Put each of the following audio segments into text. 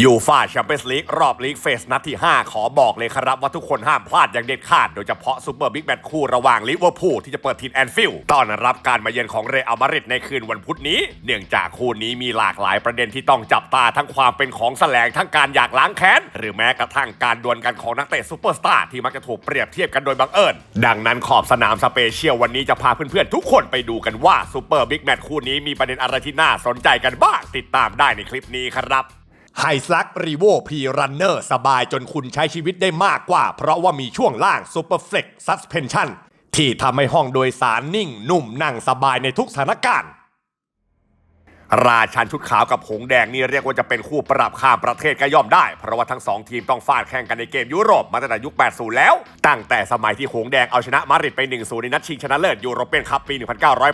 ยูฟาแชมเปี้ยนส์ลีกรอบลีกเฟสนัดที่ 5 ขอบอกเลยครับว่าทุกคนห้ามพลาดอย่างเด็ดขาด โดยเฉพาะซูเปอร์บิ๊กแมตช์คู่ระหว่างลิเวอร์พูลที่จะเปิดทีมแอนฟิลด์ต้อนรับการมาเยือนของเรอัลมาดริดในคืนวันพุธนี้ เนื่องจากคู่นี้มีหลากหลายประเด็นที่ต้องจับตาทั้งความเป็นของแสลงทั้งการอยากล้างแค้น หรือแม้กระทั่งการดวลกันของนักเตะซูเปอร์สตาร์ที่มักจะถูกเปรียบเทียบกันโดยบังเอิญดังนั้นขอบสนามสเปเชียลวันนี้จะพาเพื่อนๆทุกคนไปดูกันว่าซูเปอร์บิ๊กแมตช์คู่นี้มีประเด็นอะไรที่น่าสนใจกันบ้างติดตามได้ในคลิปนี้ครับ ไฮสลักรีโวพีรันเนอร์สบายจนคุณใช้ชีวิตได้มากกว่า เพราะว่ามีช่วงล่างซูเปอร์เฟล็กซ์ซัสเพนชั่นที่ทำให้ห้องโดยสารนิ่งนุ่มนั่งสบายในทุกสถานการณ์ ราชันชุดขาวกับหงแดงนี่เรียกว่าจะเป็นคู่ปรับข้ามประเทศก็ย่อมได้ เพราะว่าทั้งสองทีมต้องฟาดแข่งกันในเกมยุโรปมาตั้งแต่ยุค 80 แล้ว ตั้งแต่สมัยที่หงแดงเอาชนะมาดริดไป 1-0 ในนัดชิงชนะเลิศยูโรเปียนคัพปี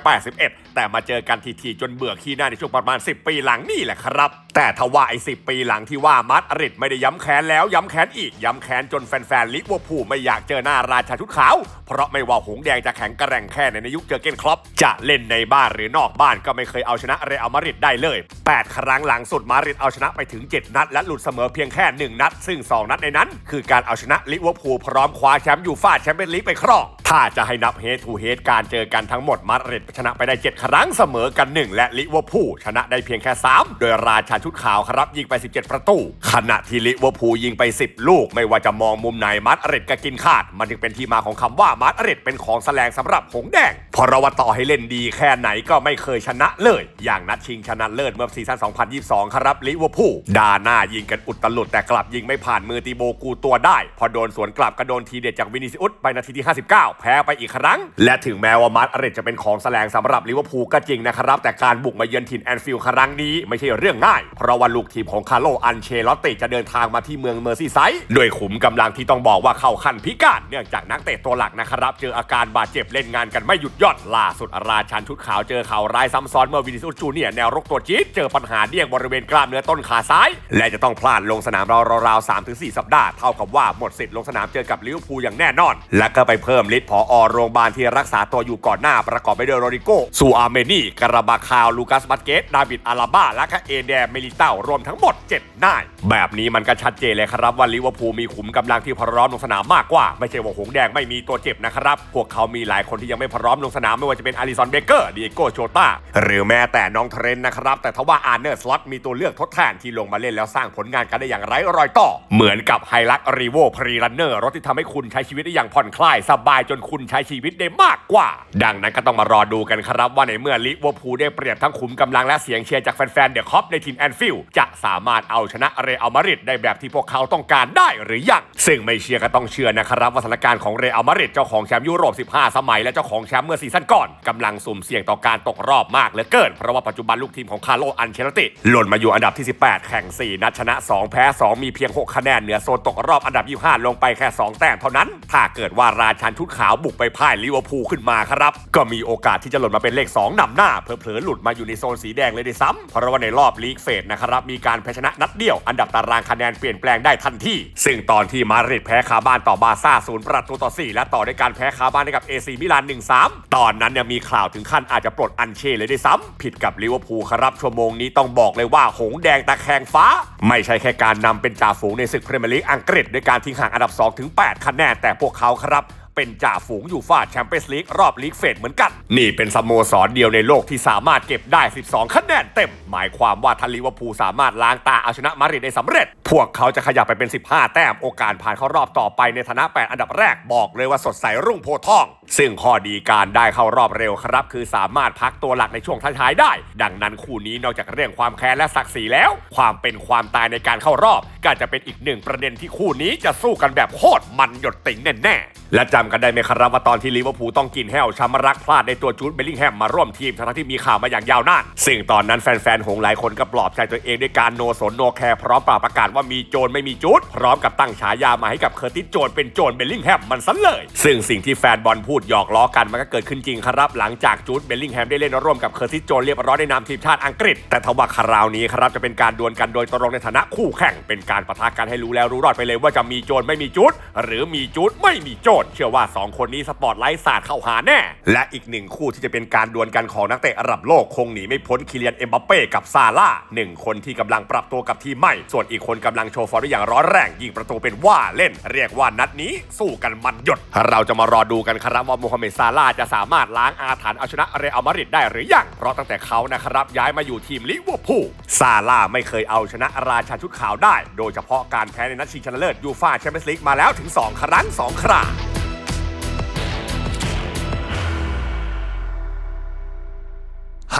1981 แต่มาเจอกันทีๆจนเบื่อขี้หน้าในช่วงประมาณ 10 ปีหลังนี่แหละครับ แต่ทว่าไอ้10 ปีหลังที่ว่ามาดริดไม่ได้ย้ำแค้นแล้วย้ำแค้นอีกย้ำแค้นจนแฟนๆลิเวอร์พูลไม่อยากเจอหน้าราชาชุดขาว เพราะไม่ว่าหงแดงจะแข็งแกร่งแค่ไหนในยุคเจอเกนคล็อปจะเล่นในบ้านหรือนอกบ้านก็ไม่เคยเอาชนะเรอัลมาดริดได้เลย 8 ครั้งหลังสุดมาดริดเอาชนะไปถึง 7 นัด และหลุดเสมอเพียงแค่ 1 นัด ซึ่ง 2 นัดในนั้น คือการเอาชนะลิเวอร์พูลพร้อมคว้าแชมป์ยูฟ่าแชมเปี้ยนลีกไปครอง ถ้าจะให้นับเฮดทูเฮดการเจอกันทั้งหมดมาดริดชนะไปได้ 7 ครั้งเสมอกัน 1 และลิเวอร์พูลชนะได้เพียงแค่ 3 โดยราชาชุดขาวครับยิงไป 17 ประตู ขณะที่ลิเวอร์พูลยิงไป 10 ลูก ไม่ว่าจะมองมุมไหนมาดริดก็กินขาด มันจึงเป็นที่มาของคำว่ามาดริดเป็นของแสลงสำหรับหงแดงเพราะว่าต่อให้เล่นดีแค่ไหนก็ไม่เคยชนะเลย อย่างนัดชิงชนะเลิศเมื่อซีซั่น 2022 ครับลิเวอร์พูลดาหน้ายิงกันอุดตลุดแต่กลับยิงไม่ผ่านมือตีโบกูตัวได้ พอโดนสวนกลับก็โดนทีเด็ดจากวินิซิอุสไปนาทีที่ 59แพ้ไปอีกครั้ง และถึงแม้ว่ามาดริดจะเป็นของแสลงสำหรับลิเวอร์พูลก็จริงนะครับ แต่การบุกมาเยือนถิ่นแอนฟิลด์ครั้งนี้ไม่ใช่เรื่องง่าย เพราะว่าลูกทีมของคาร์โลอันเชลอตติจะเดินทางมาที่เมืองเมอร์ซีไซด์ด้วยขุมกำลังที่ต้องบอกว่าเข้าขั้นพิการ เนื่องจากนักเตะตัวหลักนะครับเจออาการบาดเจ็บเล่นงานกันไม่หยุดย่อนล่าสุดราชันชุดขาวเจอข่าวร้ายซ้ำซ้อนเมื่อวินิซิอุจูเนียแนวรกตัวจี๊ดเจอปัญหาเดี่ยงบริเวณกล้ามเนื้อต้นขาซ้าย และจะต้องพลาดลงสนามราวๆ3ถึง4สัปดาห์เท่ากับว่าหมดสิทธิ์ลงสนามเจอกับลิเวอร์พูลอย่างแน่นอน และก็ไปเพิ่มฤทธิ์ผอโรงพยาบาลที่รักษาตัวอยู่ก่อนหน้าประกอบไปด้วยโรดิโกซูอาเมนีการาบาคาว ลูกัสบัตเกต ดาวิดอาราบ้าและก็เอเดเมลิเต้ารวมทั้งหมด 7 นาย แบบนี้มันก็ชัดเจนเลยครับว่าลิเวอร์พูลมีขุมกำลังที่พร้อมลงสนามมากกว่า ไม่ใช่ว่าหงแดงไม่มีตัวเจ็บนะครับ พวกเขามีหลายคนที่ยังไม่พร้อมลงสนามไม่ว่าจะเป็นอาริสันเบเกอร์ดิเอโก้โชตาหรือแม้แต่น้องเทรนนะครับแต่ทว่าอาร์เนอร์สล็อตมีตัวเลือกทดแทนที่ลงมาเล่นแล้วสร้างผลงานกันได้อย่างไร้รอยต่อ เหมือนกับไฮลักรีโวพรีรันเนอร์รถที่ทำให้คุณใช้ชีวิตได้อย่างผ่อนคลายสบายจนคุณใช้ชีวิตได้มากกว่า ดังนั้นก็ต้องมารอดูกันครับว่าในเมื่อลิเวอร์พูลได้เปรียบทั้งขุมกำลังและเสียงเชียร์จากแฟนๆเดอะคอปในทีมแอนฟิลด์จะสามารถเอาชนะเรอัลมาดริดได้แบบที่พวกเขาต้องการได้หรือยังซึ่งไม่เชียร์ก็ต้องเชื่อนะครับว่าสถานการณ์ของเรอัลมาดริดเจ้าของแชมป์ยุโรป 15 สมัยและเจ้าของแชมป์เมื่อซีซั่นก่อนกำลังสุ่มเสี่ยงต่อการตกรอบมากเหลือเกินเพราะว่าปัจจุบันลูกทีมของคาร์โลอันเชลติหล่นมาอยู่อันดับที่ 18 แข่ง 4 นัดชนะ 2 แพ้ 2 มีเพียง 6 คะแนนเหนือโซนตกรอบอันดับ 25 ลงไปแค่ 2 แต้มเท่านั้น ถ้าเกิดว่าราชันชุดขาวาวบุกไปพ่ายลิเวอร์พูลขึ้นมาครับ ก็มีโอกาสที่จะหล่นมาเป็นเลข 2นำหน้าเผลอๆหลุดมาอยู่ในโซนสีแดงเลยด้วยซ้ำเพราะว่าในรอบลีกเฟสนะครับมีการแพ้ชนะนัดเดียว อันดับตารางคะแนนเปลี่ยนแปลงได้ทันทีซึ่งตอนที่มาดริดแพ้คาบ้านต่อบาซ่าศูนย์ประตูต่อ 4 และต่อด้วยการแพ้คาบ้านให้กับเอซีมิลาน1-3 ตอนนั้นเนี่ยมีข่าวถึงขั้นอาจจะปลดอันเช่เลยด้วยซ้ำผิดกับลิเวอร์พูลครับชั่วโมงนี้ต้องบอกเลยว่าหงแดงตะแคงฟ้า ไม่ใช่แค่การนำเป็นจ่าฝูงในศึกพรีเมียร์ลีกอังกฤษด้วยการทิ้งห่างอันดับ2-8คะแนนแต่พวกเขาครับ เป็นจ่าฝูงอยู่ฟาแชมเปี้ยนส์ลีกรอบลีกเฟสเหมือนกัน นี่เป็นสโมสรเดียวในโลกที่สามารถเก็บได้ 12 คะแนนเต็ม หมายความว่าถ้าลิเวอร์พูลสามารถล้างตาเอาชนะมาดริดได้สำเร็จ พวกเขาจะขยับไปเป็น 15 แต้มโอกาสผ่านเข้ารอบต่อไปในฐานะ 8 อันดับแรกบอกเลยว่าสดใสรุ่งโพทอง ซึ่งข้อดีการได้เข้ารอบเร็วครับ คือสามารถพักตัวหลักในช่วงท้ายๆได้ ดังนั้นคู่นี้นอกจากเรื่องความแค้นและศักดิ์ศรีแล้ว ความเป็นความตายในการเข้ารอบ ก็จะเป็นอีกหนึ่งประเด็นที่คู่นี้จะสู้กันแบบโคตรมันหยดติ่งแน่ๆและจำกันได้ไหมครับว่าตอนที่ลิเวอร์พูลต้องกินแห้วช้ำรักพลาดในตัวจูดเบลลิงแฮมมาร่วมทีมทั้งที่มีข่าวมาอย่างยาวนานซึ่งตอนนั้นแฟนๆหงหลายคนก็ปลอบใจตัวเองด้วยการโนสนโนแคร์พร้อมปราประกาศว่ามีโจรไม่มีจูดพร้อมกับตั้งฉายามาให้กับเคอร์ติสโจนเป็นโจรเบลลิงแฮมมันซะเลย ซึ่งสิ่งที่แฟนบอลพูดหยอกล้อกันมันก็เกิดขึ้นจริงครับ หลังจากจูดเบลลิงแฮมได้เล่นร่วมกับเคอร์ติสโจนเรียบร้อยในนามทีมชาติอังกฤษ แต่ทว่าคราวนี้ครับจะเป็นการดวลกันโดยตรงในฐานะคู่แข่งเป็นการปะทะกันให้รู้แล้วรู้รอดไปเลยว่าจะมีโจรไม่มีจูดหรือมีจูดไม่มีโจรเชื่ออว่า 2 คนนี้สปอร์ตไลท์สาดเข้าหาแน่ และอีกหนึ่งคู่ที่จะเป็นการดวลกันของนักเตะระดับโลกคงหนีไม่พ้นคิเลียนเอ็มบัปเป้กับซาร่าหนึ่งคนที่กำลังปรับตัวกับทีมใหม่ ส่วนอีกคนกำลังโชว์ฟอร์มได้อย่างร้อนแรงยิงประตูเป็นว่าเล่น เรียกว่านัดนี้สู้กันมันหยด เราจะมารอดูกันครับว่าโมฮัมเหม็ดซาร่าจะสามารถล้างอาถรรพ์เอาชนะเรอัลมาดริดได้หรือยังเพราะตั้งแต่เขานะครับย้ายมาอยู่ทีมลิเวอร์พูลซาร่าไม่เคยเอาชนะราชาชุดขาวได้ โดยเฉพาะการแพ้ในนัดชิงชนะเลิศยูฟ่าแชมเปี้ยนส์ลีกมาแล้วถึง 2 ครั้ง 2 ครา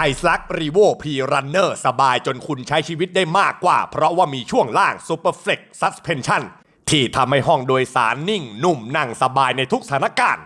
ไฮซักรีโวพีรันเนอร์สบายจนคุณใช้ชีวิตได้มากกว่า เพราะว่ามีช่วงล่างซูเปอร์เฟล็กซ์ซัสเพนชั่นที่ทำให้ห้องโดยสารนิ่งนุ่มนั่งสบายในทุกสถานการณ์